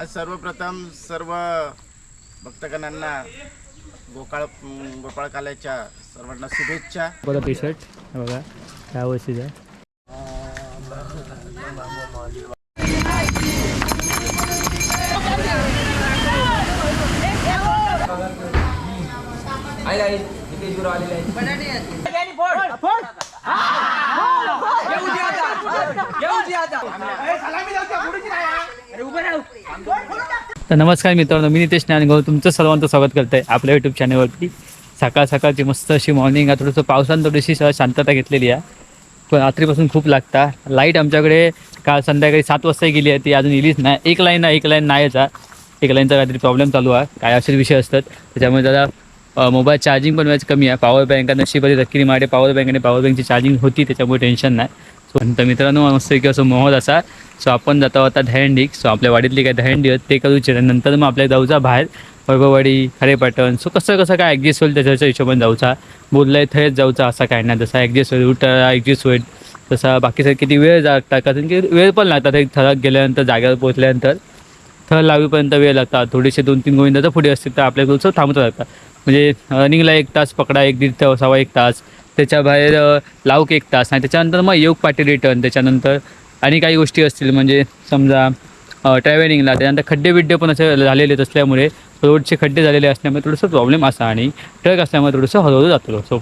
आज सर्वप्रथम सर्व भक्तगणांना गोकाळ गोपाळ काल्याच्या सर्वांना शुभेच्छा. बघा टी शर्ट बघा. ह्या वर्षीचा तर नमस्कार मित्रांनो मी नितेश ज्ञानगौ तुमचं सर्वांचं स्वागत करत आहे आपल्या यूट्यूब चॅनलवरती सकाळ सकाळची मस्त अशी मॉर्निंग आहे थोडंसं पावसानं थोडीशी शांतता घेतलेली आहे. पण रात्रीपासून खूप लागता. लाइट आमच्याकडे काल संध्याकाळी सात वाजता गेली आहे ती अजून येलीच नाही. एक लाईन आहे एक लाईन नाहीच आहे एक लाईनचा काहीतरी प्रॉब्लेम चालू आहे. काय असे विषय असतात. त्याच्यामुळे जरा मोबाईल चार्जिंग पण व्हायचं कमी आहे. पॉवर बँक नशिबाची रक्की माझे पॉवर बँक आणि पॉवर बँकची चार्जिंग होती त्याच्यामुळे टेन्शन नाही. तर मित्रांनो मस्त की असं मोहल असा सो आपण जातो आता दहंडी सो आपल्या वाडीतली काय दहंडी आहेत ते करूचे नंतर मग आपल्या जाऊचा बाहेर. वैभववाडी खारेपाटण सो कसं कसं काय ॲडजस्ट होईल त्याच्या हिशोबाने जाऊचा. बोललंय थंयच जाऊचा असा काय नाही जसा ॲडजस्ट होईल उठ ॲडजस्ट होईल. तसा बाकी किती वेळ लागतात कारण की वेळ पण लागतात एक ठराक गेल्यानंतर जागेवर पोहोचल्यानंतर. थर लावीपर्यंत वेळ लागतात थोडेसे दोन तीन गोविंदाचं पुढे असतील तर आपल्याकडचं थांबत लागतात म्हणजे रनिंगला एक तास पकडा एक दीड तास एक तास. त्याच्या बाहेर लावक एक तास. आणि त्याच्यानंतर मग योग पाटी रिटर्न त्याच्यानंतर आणि काही गोष्टी असतील म्हणजे समजा ट्रॅव्हलिंगला त्याच्यानंतर खड्डे बिड्डे पण असे झालेले असल्यामुळे रोडचे खड्डे झालेले असल्यामुळे थोडंसं प्रॉब्लेम असा आणि ट्रक असल्यामुळे थोडंसं हळूहळू जातो. सो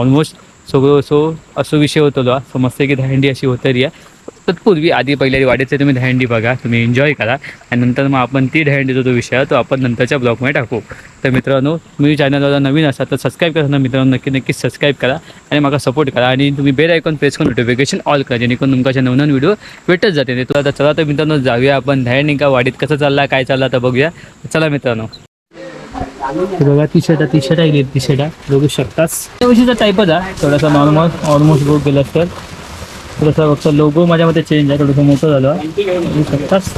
ऑलमोस्ट सगळं सो असो विषय होतो समजते की दहंडी अशी होतरी आहे. तत्पूर्वी आधी पहिल्या वाडीचे तुम्ही दहंडी बघा तुम्ही एन्जॉय करा. आणि नंतर मग आपण ती दहंडीचा जो विषय आहे तो आपण नंतरच्या ब्लॉगमध्ये टाकू. तर मित्रांनो तुम्ही चॅनलला नवीन असाल तर सबस्क्राईब करा ना मित्रांनो नक्की नक्की सबस्क्राईब करा आणि मला सपोर्ट करा. आणि तुम्ही बेल आयकॉन प्रेस करून नोटिफिकेशन ऑल करा जेणेकरून तुमच्या नवनवीन व्हिडिओ भेटत जाते तुला आता चला तर मित्रांनो जाऊया आपण दहंडी का वाडीत कसं चालला काय चालला तर बघूया. चला मित्रांनो. बघा टी शर्ट टी शर्ट आहे टी शर्ट आहे. बघू शकतास. त्या टाईपच आहे थोडासा नॉर्मल ऑलमोस्ट बघ गेलं तर थोडंसं फक्त लोगो माझ्यामध्ये चेंज आहे थोडंसं मोठं झालं. बघू शकतास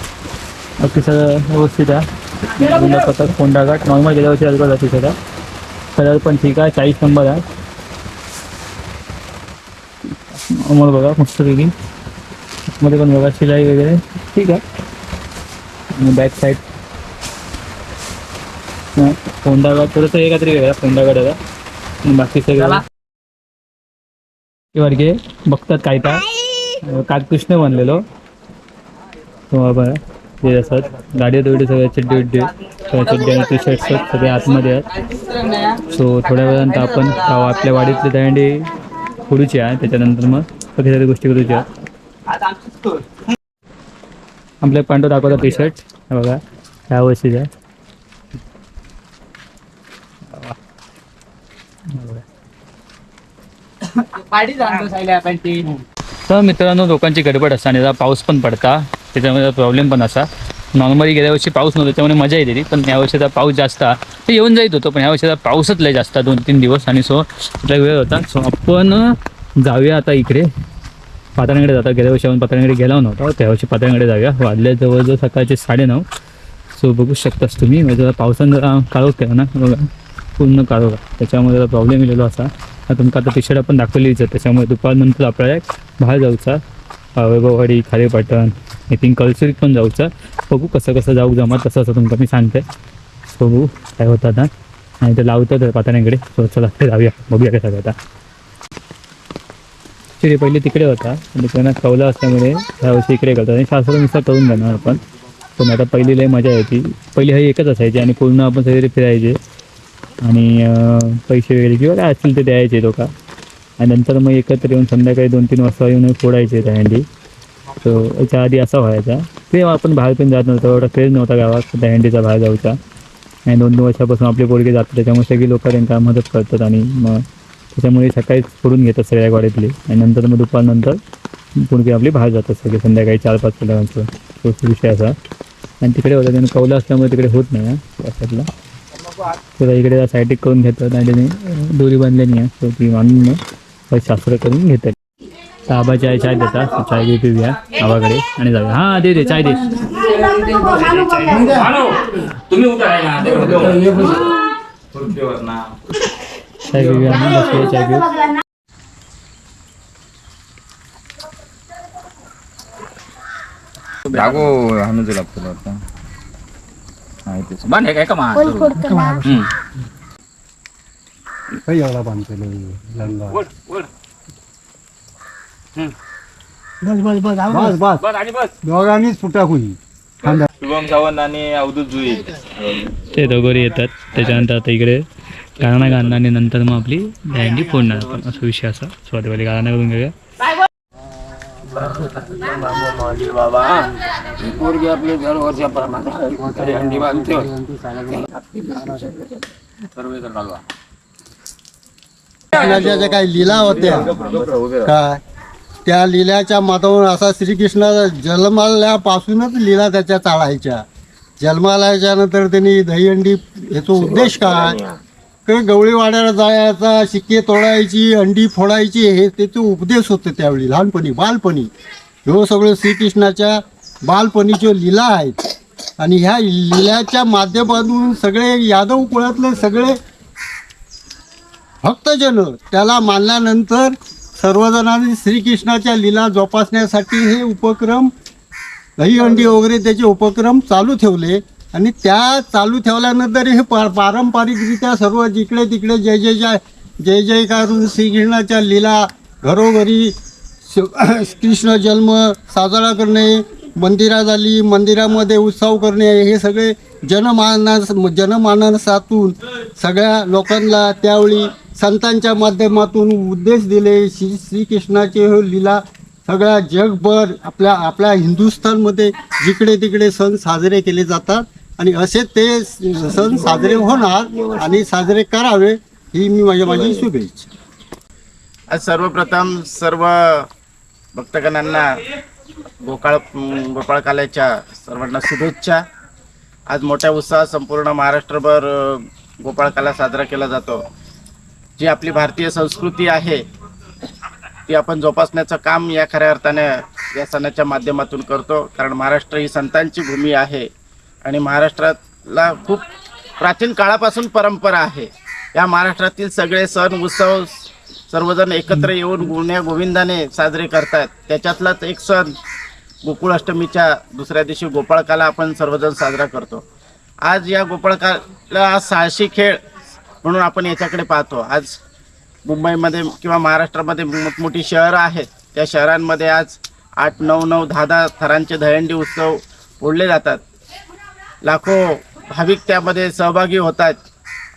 बाकी सगळं व्यवस्थित आहे. पथक कोंडा घाट नॉर्मल गेल्या वर्षी अलगद टी शर्ट कलर पण ठीक आहे चाळीस नंबर आहे. नॉर्मल बघा मस्त वेगळी मध्ये पण बघा शिलाई वगैरे. ठीक आहे. आणि बॅक साईड कोंडाघाट थोडंसं हे काहीतरी वेगळा कोंडाघाट आहे बाकी सगळं वर्गे बघतात काय काय. काल कृष्ण बनलेलो. तो बाबा. ते असतात गाडी तेवढे सगळे चिड्डी उड्डी सगळ्या चिड्डी आणि टी शर्ट सगळे आतमध्ये आहेत. सो थोड्या वेळानंतर आपण आपल्या वाडीतले दहंडी फोडूची आहे. त्याच्यानंतर मग सगळ्या सगळ्या गोष्टी करूच्या आपल्या पांडव दाखवता टी शर्ट बघा. ह्या वर्षीचा. आहे तर मित्रांनो लोकांची गडबड असता आणि पाऊस पण पडता. त्याच्यामध्ये प्रॉब्लेम पण असा. नॉर्मली गेल्या वर्षी पाऊस नव्हता त्यामुळे मजा येते ती पण यावर्षीचा पाऊस जास्त. ते येऊन जाईत होतो पण यावर्षीचा पाऊसच लय जास्त दोन तीन दिवस. आणि सो आपला वेळ होता. सो आपण जाऊया आता इकडे. पातळकडे जाता. गेल्या वर्षी आपण पातळकडे गेला नव्हता. त्या वर्षी पातळकडे जाऊया. वाजले जवळजवळ सकाळचे साडेनऊ. सो बघू शकतास तुम्ही. म्हणजे जरा पावसानं जरा काळोख केला ना. बघा. पूर्ण काळोख. जरा प्रॉब्लेम येलेलो असा. तुमका आता टी शर्ट आपण दाखवलीच आहे त्याच्यामुळे दुपारनंतर आपल्याला एक बाहेर जाऊचा वैभववाडी खारेपाटण आय थिंक कल्चरीत पण जाऊचा. बघू कसं कसं जाऊ जमा तसं असं तुमका मी सांगते. बघू काय होतं आता. आणि ते लावतं तर पातळ्यांकडे सो चला ते जाऊया. बघूया काय सगळं आता ॲक्च्युली पहिले तिकडे होता. आणि त्यांना कवला असल्यामुळे ह्यावर्षी इकडे करतात आणि शास्त्रानुसार करून जाणार आपण. पण आता पहिली लय मजा येते पहिली ही एकच असायची आणि पूर्ण आपण सगळे फिरायचे. आणि पैसे वगैरे किंवा काय असतील ते द्यायचे लोक आणि नंतर मग एकत्र येऊन संध्याकाळी दोन तीन वाजता येऊन फोडायचे त्या हँडी. सो याच्या आधी असा व्हायचा. ते आपण बाहेर पण जात नव्हतो एवढा क्रेज नव्हता गावात त्या हँडीचा बाहेर जाऊचा. आणि दोन दोन वर्षापासून आपले पोरगे जातात त्याच्यामुळे सगळी लोक त्यांना मदत करतात आणि मग त्याच्यामुळे सकाळीच फोडून घेतात सगळ्या गाडीतली. आणि नंतर मग दुपारनंतर पोरगे आपली बाहेर जातात सगळे संध्याकाळी चार पाच किलोमीटर तोच विषय असा. आणि तिकडे होता त्यांना कौला असल्यामुळे तिकडे होत नाही हा. साईडला तुला इकडे सायटिक करून घेतात आणि दोरी बांधलेली आहे. ती बांधून काही शास्त्र करून घेतात. तर आबा चाय चाय देता चाय घे पिऊया आबाकडे आणि जाऊया. हां दे दे चाय दे. चाय पिऊया बसूया चाय पिऊ जागो आता आहे तेच. बंद आहे काय का मा काही एवढा बांधलेलो लंगा वर वर बस बस बस बस बस. बस आणि बस. दोघांनीच फुटा होई शुभम सावंत आणि अवधूत जुई. ते दोघोरी येतात. त्याच्यानंतर आता इकडे गाणं गाणं आणि नंतर मग आपली फोडणार आपण. असा विषय असा. स्वादिवाली गाणं करून घेऊया. पोरगी आपली दरवर्षी परमात्मा अंडी बांधते सर्व ज्या काही लीला होत्या. काय? त्या लीलाच्या माध्यमातून असा श्रीकृष्ण जन्माल्यापासूनच लीला त्याच्या चालायच्या. जन्मालयाच्या नंतर त्यांनी दहीहंडी याचा उद्देश काय? गवळीवाड्याला जायचा शिक्के तोडायची अंडी फोडायची हे त्याचे उपदेश होते त्यावेळी लहानपणी बालपणी. ह्यो सगळं श्रीकृष्णाच्या बालपणीच्या लीला आहेत. आणि ह्या लिलाच्या माध्यमातून सगळे यादव कुळातले सगळे भक्तजन त्याला मानल्यानंतर सर्वजणांनी श्रीकृष्णाच्या लीला जोपासण्यासाठी हे उपक्रम दहीहंडी वगैरे त्याचे उपक्रम चालू ठेवले. आणि त्या चालू ठेवल्यानंतर हे पा पारंपरिकरित्या सर्व जिकडे तिकडे जय जय जय जय जयकारून श्रीकृष्णाच्या लीला घरोघरी शि कृष्ण जन्म साजरा करणे मंदिरात आली मंदिरामध्ये उत्सव करणे हे सगळे जनमानस जनमानसातून सगळ्या लोकांना त्यावेळी संतांच्या माध्यमातून उद्देश दिले. श्री श्रीकृष्णाचे लीला सगळ्या जगभर आपल्या आपल्या हिंदुस्थानमध्ये जिकडे तिकडे सण साजरे केले जातात. आणि असे ते सण साजरे होणार आणि साजरे करावे ही मी माझ्या माझी शुभेच्छा. आज सर्वप्रथम सर्व भक्तगणांना गोकाळ गोपाळकाल्याच्या सर्वांना शुभेच्छा. आज मोठ्या उत्साहात संपूर्ण महाराष्ट्रभर गोपाळकाला साजरा केला जातो. जी आपली भारतीय संस्कृती आहे ती आपण जोपासण्याचं काम या खऱ्या अर्थाने या सणाच्या माध्यमातून करतो. कारण महाराष्ट्र ही संतांची भूमी आहे. आणि महाराष्ट्राला खूप प्राचीन काळापासून परंपरा आहे. या महाराष्ट्रातील सगळे सण उत्सव सर्वजण एकत्र येऊन गुण्या गोविंदाने साजरे करतात. त्याच्यातलाच एक सण गोकुळाष्टमीच्या दुसऱ्या दिवशी गोपाळकाला आपण सर्वजण साजरा करतो. आज या गोपाळकाला आज साहसी खेळ म्हणून आपण याच्याकडे पाहतो. आज मुंबईमध्ये किंवा महाराष्ट्रामध्ये मोठमोठी शहरं आहेत. त्या शहरांमध्ये आज आठ नऊ नऊ दहा दहा थरांचे दहंडी उत्सव ओढले जातात. लाखो भाविक त्यामध्ये सहभागी होत आहेत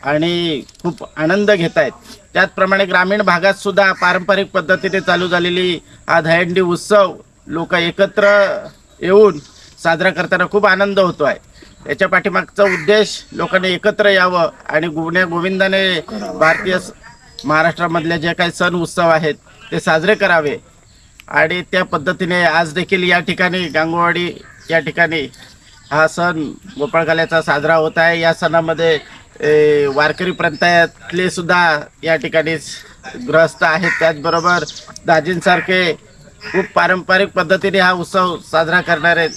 आणि खूप आनंद घेत आहेत त्याचप्रमाणे ग्रामीण भागात सुद्धा पारंपरिक पद्धतीने चालू झालेली हा दहंडी उत्सव लोक एकत्र येऊन साजरा करताना खूप आनंद होतो आहे याच्या पाठीमागचा उद्देश लोकांनी एकत्र यावं आणि गुण्या गोविंदाने भारतीय महाराष्ट्रामधल्या महाराष्ट्रामधले जे काही सण उत्सव आहेत ते साजरे करावे. आणि त्या पद्धतीने आज देखील या ठिकाणी गांगुवाडी या ठिकाणी हा सण गोपाळकाल्याचा साजरा होत आहे. या सणामध्ये वारकरी प्रांतातले सुद्धा या ठिकाणी ग्रस्त आहेत. त्याचबरोबर दाजींसारखे खूप पारंपरिक पद्धतीने हा उत्सव साजरा करणारे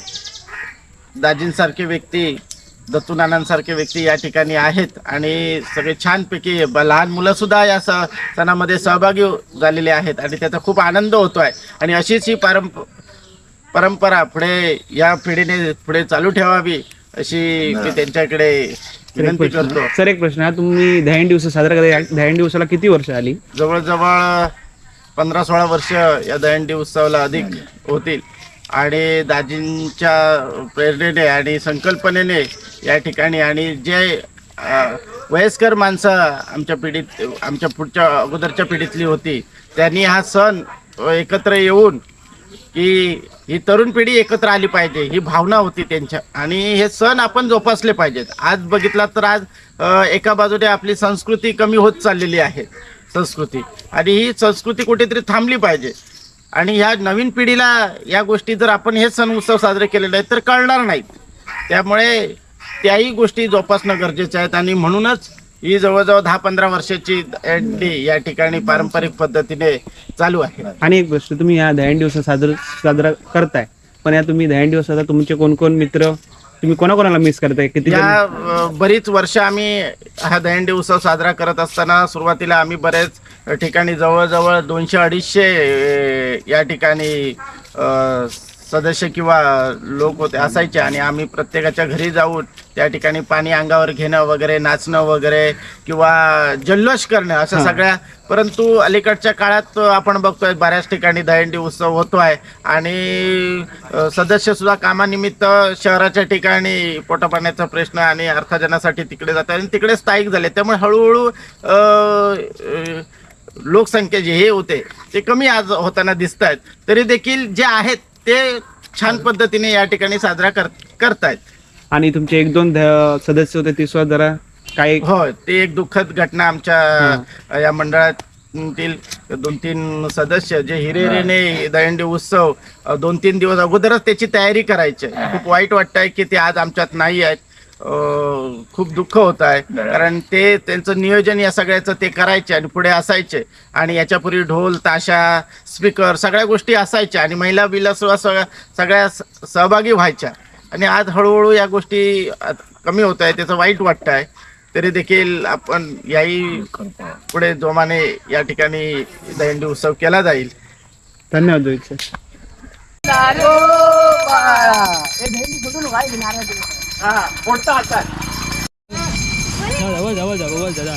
दाजींसारखे व्यक्ती दत्तूनानांसारखे व्यक्ती या ठिकाणी आहेत. आणि सगळे छानपैकी लहान मुलंसुद्धा या स सणामध्ये सहभागी झालेले आहेत. आणि त्याचा खूप आनंद होतो आहे आणि अशीच ही पारंप परंपरा पुढे या पिढीने पुढे चालू ठेवावी अशी मी त्यांच्याकडे विनंती करतो. सर एक प्रश्न. आहे तुम्ही दहीहंडी उत्सव साजरा करता दहीहंडी उत्सवाला किती वर्ष आली? जवळजवळ पंधरा सोळा वर्ष या दहीहंडी उत्सवाला अधिक होतील. आणि दाजींच्या प्रेरणेने आणि संकल्पनेने या ठिकाणी आणि जे वयस्कर माणसं आमच्या पिढीत आमच्या पुढच्या अगोदरच्या पिढीतली होती त्यांनी हा सण एकत्र येऊन की ही तरुण पिढी एकत्र आली पाहिजे ही भावना होती त्यांच्या. आणि हे सण आपण जोपासले पाहिजेत. आज बघितला तर आज एका बाजूने आपली संस्कृती कमी होत चाललेली आहे संस्कृती. आणि ही संस्कृती कुठेतरी थांबली पाहिजे. आणि ह्या नवीन पिढीला या गोष्टी जर आपण हे सण उत्सव साजरे केलेले आहेत तर कळणार नाहीत. त्यामुळे त्याही गोष्टी जोपासणं गरजेच्या आहेत आणि म्हणूनच ही जवळजवळ दहा पंधरा वर्षाची दहीहंडी या ठिकाणी पारंपरिक पद्धतीने चालू आहे. आणि एक गोष्ट तुम्ही या दहीहंडी उत्सव साजरा साजरा करताय पण या तुम्ही दहीहंडी उत्सवाचा तुमचे कोण कोण मित्र तुम्ही कोणाकोणाला मिस करताय? किती या अ, बरीच वर्ष आम्ही हा दहीहंडी उत्सव साजरा करत असताना सुरुवातीला आम्ही बरेच ठिकाणी जवळजवळ दोनशे अडीचशे अ, या ठिकाणी अ, सदस्य किंवा लोक होते असायचे आणि आम्ही प्रत्येकाच्या घरी जाऊन त्या ठिकाणी पाणी अंगावर घेणं वगैरे नाचणं वगैरे किंवा जल्लोष करणं अशा सगळ्या परंतु अलीकडच्या काळात आपण बघतोय बऱ्याच ठिकाणी दहीहंडी उत्सव होतो आहे आणि अ, सदस्यसुद्धा कामानिमित्त शहराच्या ठिकाणी पोटापाण्याचा प्रश्न आणि अर्थार्जनासाठी तिकडे जातात आणि तिकडे स्थायिक झाले. त्यामुळे हळूहळू लोकसंख्या जे हे होते ते कमी आज होताना दिसत आहेत तरी देखील जे आहेत ते छान पद्धतीने या ठिकाणी साजरा कर करतायत. आणि तुमचे एक दोन ध- सदस्य होते ते सुद्धा जरा काय हो ते एक दुःखद घटना आमच्या या मंडळातील दोन तीन सदस्य जे हिरेरेने दहीहंडी उत्सव अ, दोन तीन दिवस अगोदरच त्याची तयारी करायची. आहे. खूप वाईट वाटतंय की ते आज आमच्यात नाही आहेत. खूप दुःख होत आहे. कारण ते त्यांचं नियोजन या सगळ्याचं ते करायचे आणि पुढे असायचे. आणि याच्यापूर्वी ढोल ताशा स्पीकर सगळ्या गोष्टी असायच्या आणि महिला बिला सुद्धा सगळ्या सगळ्या सहभागी व्हायच्या. आणि आज हळूहळू या गोष्टी कमी होत आहे त्याचं वाईट वाटतं आहे. तरी देखील आपण याही पुढे जोमाने या ठिकाणी दहीहंडी उत्सव केला जाईल. धन्यवाद रोहित सर जवळ जवळ जवळ दादा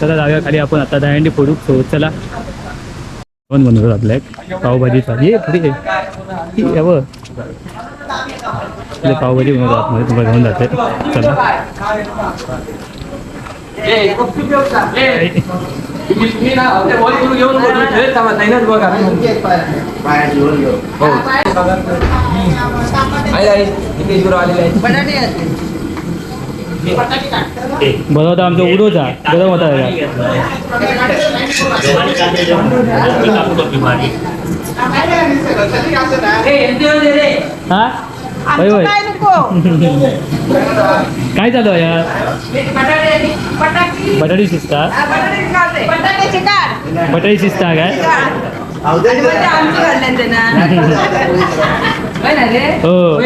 चला जाऊया. खाली आपण आता दहीहंडी फोडू. सो चला. पण बनवतो आपल्या एक. पावभाजीचा ये पुढे ये. ये, या बघ. इथे पावभाजी बनवतो आतमध्ये. तुम्हाला घेऊन जाते. चला. बनवता आमचा उडोचा गरम होता. हा होय होय. काय चालू आहे यार? बटाटी शिजता बटाटी शिजता काय? हो?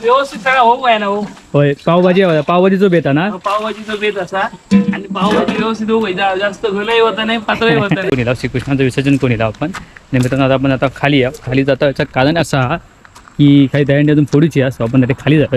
व्यवस्थित सगळा होऊ आहे ना हो. होय पावभाजी आहे, पावभाजीचो बेता ना? पावभाजीचा बेत असा. आणि पावभाजी व्यवस्थित होऊ जा- जास्त घनही होता नाही पातळही होता नाही. कोणी लाव श्रीकृष्णाचं विसर्जन कोणी लाव आपण? निमित्तानं आता आपण आता खाली या. खाली जाता याचं कारण असं हा की काही दहीहंडी अजून फोडूची असो आपण आता खाली जातो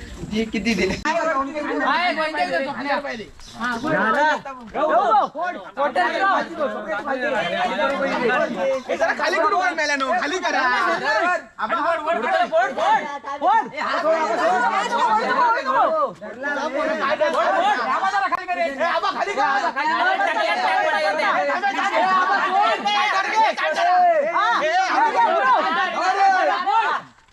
ती किती दिली? खाली कुठं मेल्यानो खाली खाली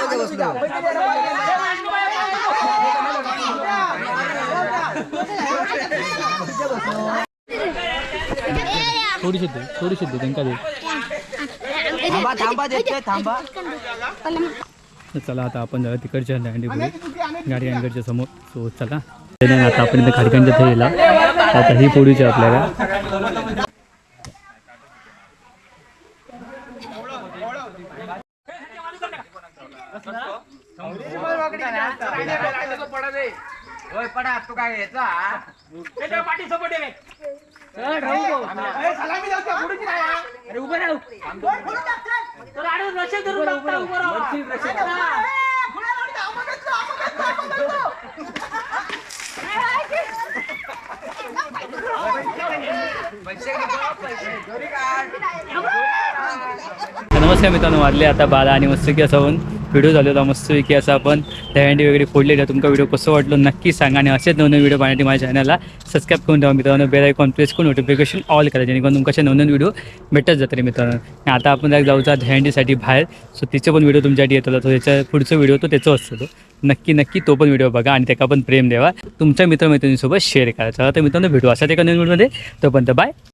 सो चला Hey! थोडीशी दे थोडीशी दे त्यांना दे तर चला आता आपण जाऊया तिकडच्या दांडीपुढे गाडी अँगरच्या समोर. सो चला. आता आपण इथे खाडकांच्या थेरीला आता ही पोळीची तर नमस्कार मित्रांनो वाजले आता बारा आणि मस्त की असं व्हिडिओ झालेला होता मस्त की असं आपण दहीहंडी वगैरे फोडलेलं तुमचा व्हिडिओ कसं वाटलो नक्की सांगा आणि असेच नवनवीन व्हिडिओ पाहण्यासाठी माझ्या चॅनलला सबस्क्राईब करून द्या मित्रांनो. बेल आयकॉन प्रेस करून नोटिफिकेशन ऑल करा जेणेकरून तुमच्या असे व्हिडिओ भेटत जाते मित्रांनो. आता आपण जर जाऊचा दहीहंडीसाठी बाहेर. सो तिचे पण व्हिडिओ तुमच्यासाठी येतो तो त्याचा पुढचा व्हिडिओ तो त्याचं असतो तो. नक्की नक्की तो पण व्हिडिओ बघा आणि त्याका पण प्रेम द्यावा तुमच्या मित्रमैत्रिणींसोबत शेअर करा. चला तर मित्रांनो भेटू असा एका नवीन व्हिडिओमध्ये तोपर्यंत बाय